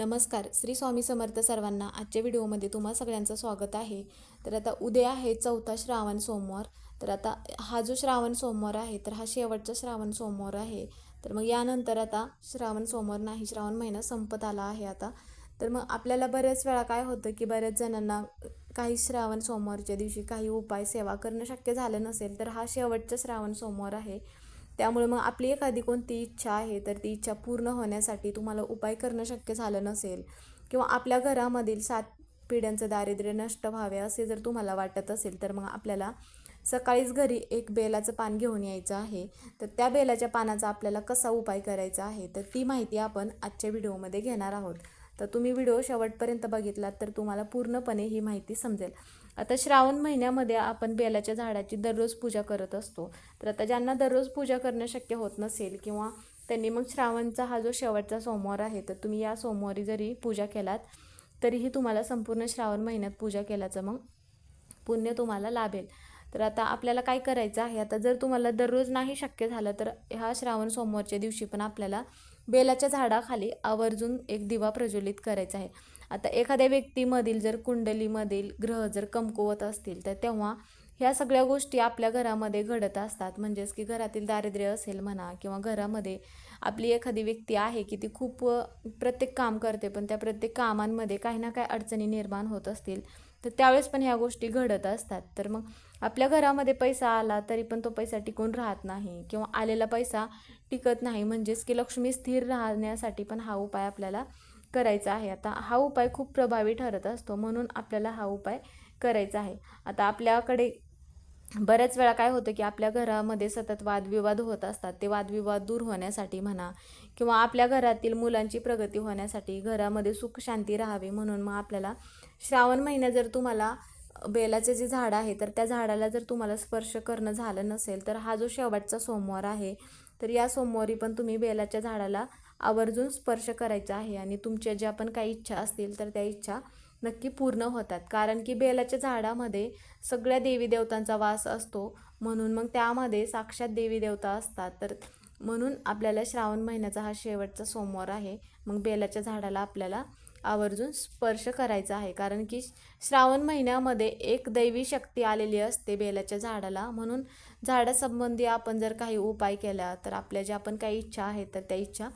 नमस्कार. श्री स्वामी समर्थ सर्वांना आजच्या व्हिडिओमध्ये तुम्हा सगळ्यांचं स्वागत आहे. तर आता उद्या आहे चौथा श्रावण सोमवार. तर आता हा जो श्रावण सोमवार आहे तर हा शेवटचा श्रावण सोमवार आहे. तर मग यानंतर आता श्रावण सोमवार नाही श्रावण महिना संपत आला आहे आता. तर मग आपल्याला बऱ्याच वेळा काय होतं की बऱ्याच जणांना काही श्रावण सोमवारच्या दिवशी काही उपाय सेवा करणं शक्य झालं नसेल तर हा शेवटचा श्रावण सोमवार आहे. त्यामुळे मग आपली एखादी कोणती इच्छा आहे तर ती इच्छा पूर्ण होण्यासाठी तुम्हाला उपाय करणं शक्य झालं नसेल किंवा आपल्या घरामधील सात पिढ्यांचं दारिद्र्य नष्ट व्हावे असे जर तुम्हाला वाटत असेल तर मग आपल्याला सकाळीच घरी एक बेलाचं पान घेऊन यायचं आहे. तर त्या बेलाच्या पानाचा आपल्याला कसा उपाय करायचा आहे तर ती माहिती आपण आजच्या व्हिडिओमध्ये घेणार आहोत. तर तुम्ही व्हिडिओ शेवटपर्यंत बघितलात तर तुम्हाला पूर्णपणे ही माहिती समजेल. आता श्रावण महिन्यामध्ये आपण बेलाच्या झाडाची दररोज पूजा करत असतो. तर आता ज्यांना दररोज पूजा करणं शक्य होत नसेल किंवा त्यांनी मग श्रावणचा हा जो शेवटचा सोमवार आहे तर तुम्ही या सोमवारी जरी पूजा केलात तरीही तुम्हाला संपूर्ण श्रावण महिन्यात पूजा केल्याचं मग पुण्य तुम्हाला लाभेल. तर आता आपल्याला काय करायचं आहे? आता जर तुम्हाला दररोज नाही शक्य झालं तर ह्या श्रावण सोमवारच्या दिवशी पण आपल्याला बेलाच्या झाडाखाली आवर्जून एक दिवा प्रज्वलित करायचा आहे. आता एखाद्या व्यक्तीमधील जर कुंडलीमधील ग्रह जर कमकुवत असतील तर तेव्हा ह्या सगळ्या गोष्टी आपल्या घरामध्ये घडत असतात. म्हणजेच की घरातील दारिद्र्य असेल म्हणा किंवा घरामध्ये आपली एखादी व्यक्ती आहे की ती खूप प्रत्येक काम करते पण त्या प्रत्येक कामांमध्ये काही ना काही अडचणी निर्माण होत असतील. तर त्यावेळेस पण ह्या गोष्टी घडत असतात. तर मग आपल्या घरामध्ये पैसा आला तरी पण तो पैसा टिकून राहत नाही किंवा आलेला पैसा टिकत नाही. म्हणजेच की लक्ष्मी स्थिर राहण्यासाठी पण हा उपाय आपल्याला करायचा आहे. आता हा उपाय खूप प्रभावी ठरत असतो म्हणून आपल्याला हा उपाय करायचा आहे. आता आपल्याकडे बऱ्याच वेळा काय होतं की आपल्या घरामध्ये सतत वादविवाद होत असतात. ते वादविवाद दूर होण्यासाठी म्हणा किंवा आपल्या घरातील मुलांची प्रगती होण्यासाठी घरामध्ये सुख शांती राहावी म्हणून मग आपल्याला श्रावण महिन्यात जर तुम्हाला बेलाचे जे झाड आहे तर त्या झाडाला जर तुम्हाला स्पर्श करणं झालं नसेल तर हा जो शेवटचा सोमवार आहे तर या सोमवारी पण तुम्ही बेलाच्या झाडाला आवर्जून स्पर्श करायचा आहे आणि तुमच्या ज्या पण काही इच्छा असतील तर त्या इच्छा नक्की पूर्ण होतात. कारण की बेलाच्या झाडामध्ये सगळ्या देवी देवतांचा वास असतो म्हणून मग त्यामध्ये साक्षात देवी देवता असतात. तर म्हणून आपल्याला श्रावण महिन्याचा हा शेवटचा सोमवार आहे मग बेलाच्या झाडाला आपल्याला आवर्जून स्पर्श करायचा आहे. कारण की श्रावण महिन्यामध्ये एक दैवी शक्ती आलेली असते बेलाच्या झाडाला. म्हणून झाडासंबंधी आपण जर काही उपाय केला तर आपल्या ज्या पण काही इच्छा आहेत तर त्या इच्छा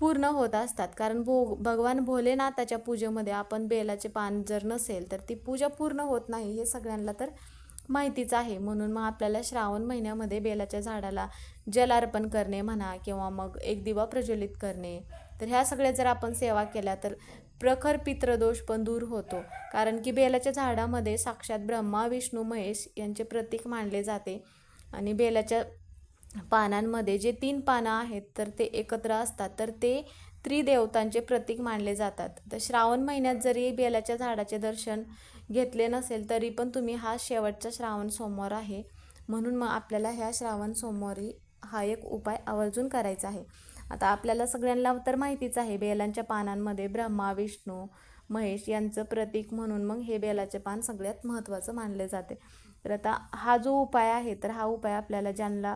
पूर्ण होत असतात. कारण भो भगवान भोलेनाथाच्या पूजेमध्ये आपण बेलाचे पान जर नसेल तर ती पूजा पूर्ण होत नाही हे सगळ्यांना तर माहितीच आहे. म्हणून मग आपल्याला श्रावण महिन्यामध्ये बेलाच्या झाडाला जल अर्पण करणे म्हणा किंवा मग एक दिवा प्रज्वलित करणे तर ह्या सगळ्या जर आपण सेवा केल्या तर प्रखर पित्रदोष पण दूर होतो. कारण की बेलाच्या झाडामध्ये साक्षात ब्रह्मा विष्णू महेश यांचे प्रतीक मानले जाते. आणि बेलाच्या पानांमध्ये जे तीन पानं आहेत तर ते एकत्र असतात. तर ते त्रिदेवतांचे प्रतीक मानले जातात. तर श्रावण महिन्यात जरी बेलाच्या झाडाचे दर्शन घेतले नसेल तरी पण तुम्ही हा शेवटचा श्रावण सोमवार आहे. म्हणून मग आपल्याला ह्या श्रावण सोमवारी हा एक उपाय आवर्जून करायचा आहे. आता आपल्याला सगळ्यांना तर माहितीच आहे बेलांच्या पानांमध्ये ब्रह्मा विष्णू महेश यांचं प्रतीक म्हणून मग हे बेलाचे पान सगळ्यात महत्त्वाचं मानले जाते. तर आता हा जो उपाय आहे तर हा उपाय आपल्याला ज्यांना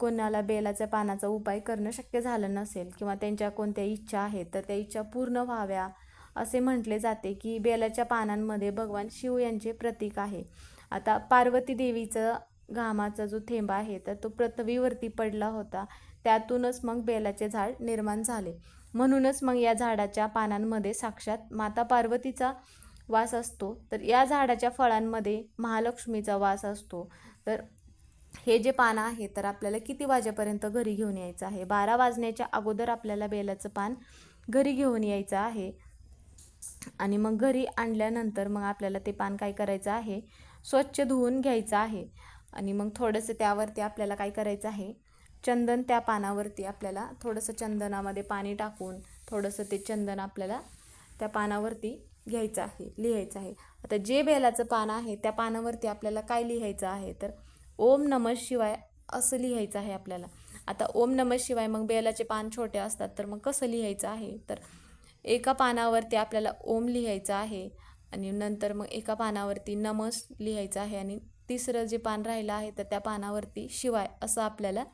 कोणाला बेलाच्या पानाचा उपाय करणं शक्य झालं नसेल किंवा त्यांच्या कोणत्या इच्छा आहेत तर त्या इच्छा पूर्ण व्हाव्या असे म्हटले जाते की बेलाच्या पानांमध्ये भगवान शिव यांचे प्रतीक आहे. आता पार्वती देवीचं घामाचा जो थेंब आहे तर तो पृथ्वीवरती पडला होता. त्यातूनच मग बेलाचे झाड निर्माण झाले. म्हणूनच मग या झाडाच्या पानांमध्ये साक्षात माता पार्वतीचा वास असतो. तर या झाडाच्या फळांमध्ये महालक्ष्मीचा वास असतो. तर हे जे पानं आहे तर आपल्याला किती वाजेपर्यंत घरी घेऊन यायचं आहे? बारा वाजण्याच्या अगोदर आपल्याला बेलाचं पान घरी घेऊन यायचं आहे. आणि मग घरी आणल्यानंतर मग आपल्याला ते पान काय करायचं आहे? स्वच्छ धुवून घ्यायचं आहे. आणि मग थोडंसं त्यावरती आपल्याला काय करायचं आहे? चंदन त्या पानावरती आपल्याला थोडंसं चंदनामध्ये पाणी टाकून थोडंसं ते चंदन आपल्याला त्या पानावरती घ्यायचं आहे लिहायचं आहे. आता जे बेलाचं पान आहे त्या पानावरती आपल्याला काय लिहायचं आहे? तर ओम नमः शिवाय असं लिहायचं आहे आपल्याला. आता ओम नमः शिवाय मग बेलाचे पान छोटे असतात तर मग कसं लिहायचं आहे? तर एका पानावरती आपल्याला ओम लिहायचं आहे आणि नंतर मग एका पानावरती नमस लिहायचं आहे आणि तिसरं जे पान राहिलं आहे तर त्या पानावरती शिवाय असं आपल्याला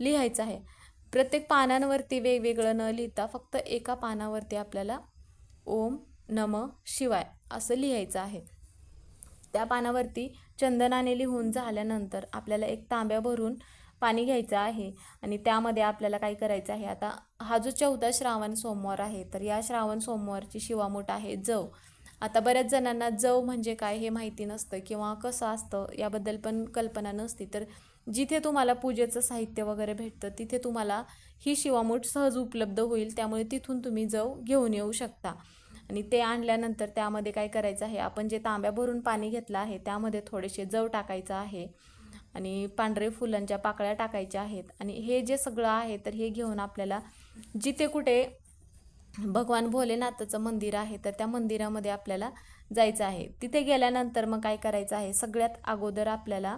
लिहायचं आहे. प्रत्येक पानांवरती वेगवेगळं न लिहिता फक्त एका पानावरती आपल्याला ओम नम शिवाय असं लिहायचं आहे. त्या पानावरती चंदनाने लिहून झाल्यानंतर आपल्याला एक तांब्या भरून पाणी घ्यायचं आहे आणि त्यामध्ये आपल्याला काय करायचं आहे आता हा जो चौथा श्रावण सोमवार आहे तर या श्रावण सोमवारची शिवामूठ आहे जव. आता बऱ्याच जणांना जव म्हणजे काय हे माहिती नसतं किंवा कसं असतं याबद्दल पण कल्पना नसती तर जिथे तुम्हाला पूजेचं साहित्य वगैरे भेटतं तिथे तुम्हाला ही शिवामूठ सहज उपलब्ध होईल त्यामुळे तिथून तुम्ही जव घेऊन येऊ शकता. आणि ते आणल्यानंतर त्यामध्ये काय करायचं आहे आपण जे तांब्या भरून पाणी घेतलं आहे त्यामध्ये थोडेसे जव टाकायचं आहे आणि पांढरे फुलांच्या पाकळ्या टाकायच्या आहेत. आणि हे जे सगळं आहे तर हे घेऊन आपल्याला जिथे कुठे भगवान भोलेनाथाचं मंदिर आहे तर त्या मंदिरामध्ये आपल्याला जायचं आहे. तिथे गेल्यानंतर मग काय करायचं आहे सगळ्यात अगोदर आपल्याला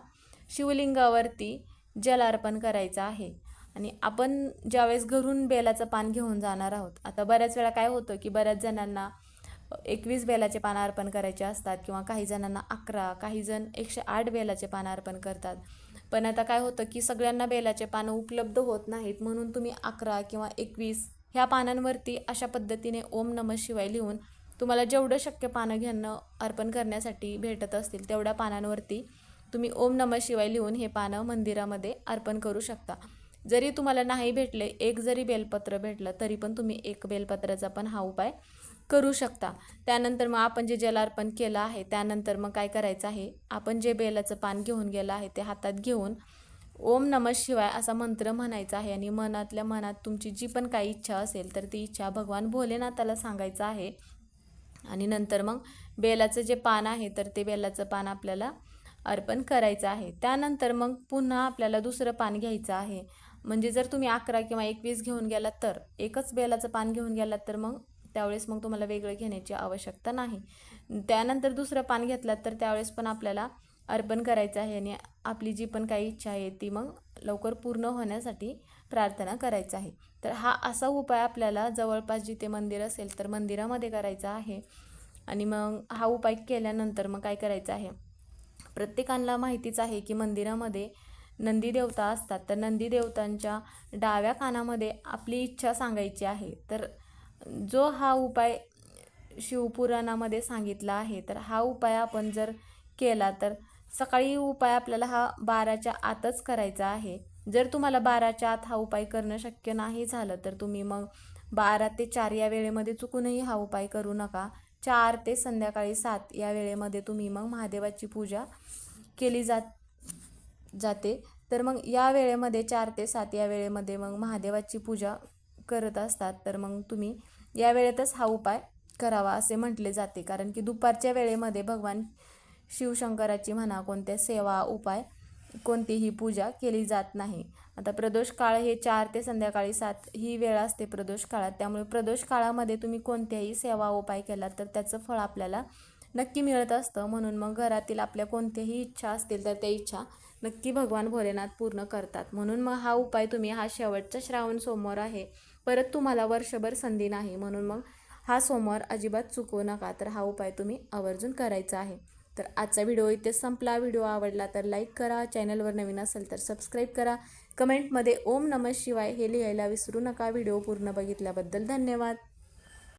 शिवलिंगावरती जल अर्पण करायचं आहे. आणि आपण ज्यावेळेस घरून बेलाचं पान घेऊन जाणार आहोत आता बऱ्याच वेळा काय होतं की बऱ्याच जणांना एकवीस बेलाचे पानं अर्पण करायचे असतात किंवा काही जणांना अकरा काही जण एकशे आठ बेलाचे पानं अर्पण करतात. पण आता काय होतं की सगळ्यांना बेलाचे पानं उपलब्ध होत नाहीत म्हणून तुम्ही अकरा किंवा एकवीस ह्या पानांवरती अशा पद्धतीने ओम नम शिवाय लिहून तुम्हाला जेवढं शक्य पानं घेणं अर्पण करण्यासाठी भेटत असतील तेवढ्या पानांवरती तुम्ही ओम नम शिवाय लिहून हे पानं मंदिरामध्ये अर्पण करू शकता. जरी तुम्हाला नाही भेटले एक जरी बेलपत्र भेटलं तरी पण तुम्ही एक बेलपत्राचा पण हा उपाय करू शकता. त्यानंतर मग आपण जे जलार्पण केलं आहे त्यानंतर मग काय करायचं आहे? आपण जे बेलाचं पान घेऊन गेलं आहे ते हातात घेऊन ओम नम शिवाय असा मंत्र म्हणायचा आहे आणि मनातल्या मनात तुमची जी पण काही इच्छा असेल तर ती इच्छा भगवान भोलेनाथाला सांगायचं आहे. आणि नंतर मग बेलाचं जे पान आहे तर ते बेलाचं पान आपल्याला अर्पण करायचं आहे. त्यानंतर मग पुन्हा आपल्याला दुसरं पान घ्यायचं आहे. म्हणजे जर तुम्ही अकरा किंवा एकवीस घेऊन गेलात तर एकच बेलाचं पान घेऊन गेलात तर मग त्यावेळेस मग तुम्हाला वेगळं घेण्याची आवश्यकता नाही. त्यानंतर दुसरं पान घेतलात तर त्यावेळेस पण आपल्याला अर्पण करायचं आहे आणि आपली जी पण काही इच्छा आहे ती मग लवकर पूर्ण होण्यासाठी प्रार्थना करायचं आहे. तर हा असा उपाय आपल्याला जवळपास जिथे मंदिर असेल तर मंदिरामध्ये करायचा आहे. आणि मग हा उपाय केल्यानंतर मग काय करायचं आहे? प्रत्येकाला माहितीच आहे की मंदिरामध्ये नंदी देवता असतात. तर नंदी देवतांच्या डाव्या कानामध्ये आपली इच्छा सांगायची आहे. तर जो हा उपाय शिवपुराणामध्ये सांगितला आहे तर हा उपाय आपण जर केला तर सकाळी उपाय आपल्याला हा बाराच्या आतच करायचा आहे. जर तुम्हाला बाराच्या आत हा उपाय करणं शक्य नाही झालं तर तुम्ही मग बारा ते चार या वेळेमध्ये चुकूनही हा उपाय करू नका. चार ते संध्याकाळी सात या वेळेमध्ये तुम्ही मग महादेवाची पूजा केली जात जाते. तर मग या वेळेमध्ये चार ते सात या वेळेमध्ये मग महादेवाची पूजा करत असतात. तर मग तुम्ही या वेळेतच हा उपाय करावा असे म्हटले जाते. कारण की दुपारच्या वेळेमध्ये भगवान शिवशंकराची म्हणा कोणत्या सेवा उपाय कोणतीही पूजा केली जात नाही. आता प्रदोष काळ हे चार ते संध्याकाळी सात ही वेळ असते प्रदोष काळात. त्यामुळे प्रदोष काळामध्ये तुम्ही कोणत्याही सेवा उपाय केला तर त्याचं फळ आपल्याला नक्की मिळत असतं. म्हणून मग घरातील आपल्या कोणत्याही इच्छा असतील तर त्या इच्छा नक्की भगवान भोलेनाथ पूर्ण करतात. म्हणून मग हा उपाय तुम्ही हा शेवटचा श्रावण सोमवार आहे. परत तुम्हाला वर्षभर संधी नाही. म्हणून मग हा सोमवार अजिबात चुकवू नका. तर हा उपाय तुम्ही आवर्जून करायचा आहे. तर आजचा व्हिडिओ इथे संपला. व्हिडिओ आवडला तर लाईक करा. चॅनलवर नवीन असेल तर सबस्क्राईब करा. कमेंटमध्ये ओम नमः शिवाय हे लिहायला विसरू नका. व्हिडिओ पूर्ण बघितल्याबद्दल धन्यवाद.